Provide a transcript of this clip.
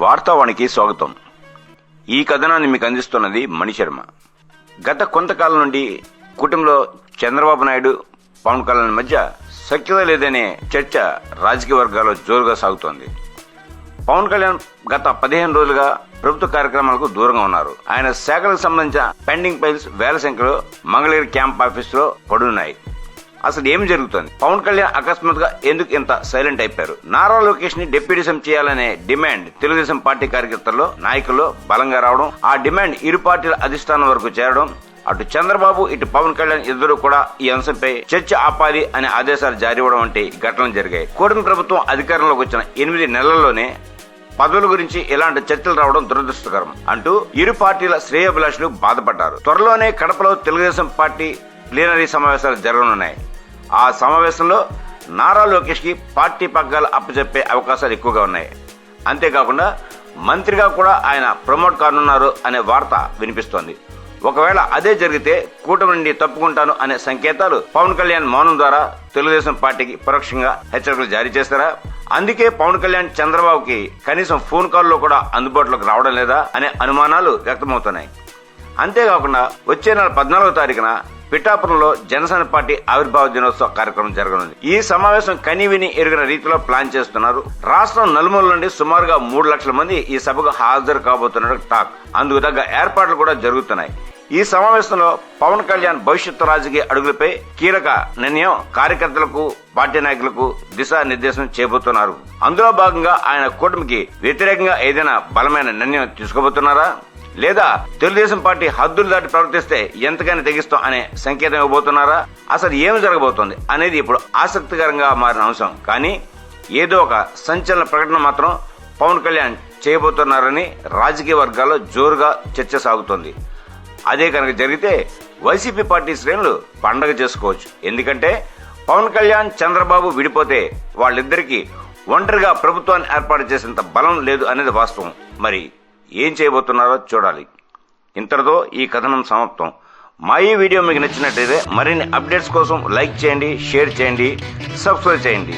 వార్తావానికి స్వాగతం. ఈ కథనాన్ని మీకు అందిస్తున్నది మణిశర్మ గత కొంతకాలం నుండి కుటుంబంలో చంద్రబాబు నాయుడు పవన్ కళ్యాణ్ మధ్య సఖ్యత లేదనే చర్చ రాజకీయ వర్గాల్లో జోరుగా సాగుతోంది. పవన్ కళ్యాణ్ గత పదిహేను రోజులుగా ప్రభుత్వ కార్యక్రమాలకు దూరంగా ఉన్నారు. ఆయన శాఖలకు సంబంధించిన పెండింగ్ ఫైల్స్ వేల సంఖ్యలో మంగళగిరి క్యాంప్ ఆఫీసులో పడున్నాయి. అసలు ఏం జరుగుతుంది? పవన్ కళ్యాణ్ అకస్మాత్తుగా ఎందుకు ఇంత సైలెంట్ అయిపోయారు? నారా లోకేష్ని డిప్యూటీసం చేయాలనే డిమాండ్ తెలుగుదేశం పార్టీ కార్యకర్తల్లో నాయకుల్లో బలంగా రావడం ఆ డిమాండ్ ఇరు పార్టీల అధిష్టానం వరకు చేరడం అటు చంద్రబాబు ఇటు పవన్ కళ్యాణ్ ఇద్దరు కూడా ఈ అంశంపై చర్చ ఆపాలి అనే ఆదేశాలు జారీ ఇవ్వడం వంటి ఘటనలు జరిగాయి. కూటమి ప్రభుత్వం అధికారంలోకి వచ్చిన ఎనిమిది నెలల్లోనే పదవుల గురించి ఇలాంటి చర్చలు రావడం దురదృష్టకరం అంటూ ఇరు పార్టీల శ్రేయభిలాషులు బాధపడ్డారు. త్వరలోనే కడపలో తెలుగుదేశం పార్టీ ప్లీనరీ సమావేశాలు జరగనున్నాయి. ఆ సమావేశంలో నారా లోకేష్కి పార్టీ పగ్గాలు అప్పచెప్పే అవకాశాలు ఎక్కువగా ఉన్నాయి. అంతేకాకుండా మంత్రిగా కూడా ఆయన ప్రమోట్ కానున్నారు అనే వార్త వినిపిస్తోంది. ఒకవేళ అదే జరిగితే కూటమి నుండి తప్పుకుంటాను అనే సంకేతాలు పవన్ కళ్యాణ్ మౌనం ద్వారా తెలుగుదేశం పార్టీకి పరోక్షంగా హెచ్చరికలు జారీ చేస్తారా అందుకే పవన్ కళ్యాణ్ చంద్రబాబుకి కనీసం ఫోన్ కాల్లో కూడా అందుబాటులోకి రావడం లేదా అనే అనుమానాలు వ్యక్తమవుతున్నాయి. అంతేకాకుండా వచ్చే నెల పద్నాలుగో తారీఖున పిఠాపురంలో జనసేన పార్టీ ఆవిర్భావ దినోత్సవ కార్యక్రమం జరగనుంది. ఈ సమావేశం కనీవిని ఎరుగిన రీతిలో ప్లాన్ చేస్తున్నారు. రాష్ట్రం నలుమూల నుండి సుమారుగా మూడు లక్షల మంది ఈ సభకు హాజరు కాబోతున్నట్టు టాక్ అందుకు తగ్గ ఏర్పాట్లు కూడా జరుగుతున్నాయి. ఈ సమావేశంలో పవన్ కళ్యాణ్ భవిష్యత్తు రాజకీయ అడుగులపై కీలక నిర్ణయం కార్యకర్తలకు పార్టీ నాయకులకు దిశానిర్దేశం చేయబోతున్నారు. అందులో భాగంగా ఆయన కూటమికి వ్యతిరేకంగా ఏదైనా బలమైన నిర్ణయం తీసుకోబోతున్నారా? లేదా తెలుగుదేశం పార్టీ హద్దులు దాటి ప్రవర్తిస్తే ఎంతకైనా తెగిస్తాం అనే సంకేతం ఇవ్వబోతున్నారా? అసలు ఏమి జరగబోతోంది అనేది ఇప్పుడు ఆసక్తికరంగా మారిన అంశం. కానీ ఏదో ఒక సంచలన ప్రకటన మాత్రం పవన్ కళ్యాణ్ చేయబోతున్నారని రాజకీయ వర్గాల్లో జోరుగా చర్చ సాగుతోంది. అదే కనుక జరిగితే వైసీపీ పార్టీ శ్రేణులు పండగ చేసుకోవచ్చు. ఎందుకంటే పవన్ కళ్యాణ్ చంద్రబాబు విడిపోతే వాళ్ళిద్దరికీ ఒంటరిగా ప్రభుత్వాన్ని ఏర్పాటు చేసేంత బలం లేదు అనేది వాస్తవం. మరి ఏం చేయబోతున్నారో చూడాలి. ఇంతటితో ఈ కథనం సమాప్తం. మా ఈ వీడియో మీకు నచ్చినట్లయితే మరిన్ని అప్డేట్స్ కోసం లైక్ చేయండి షేర్ చేయండి సబ్స్క్రైబ్ చేయండి.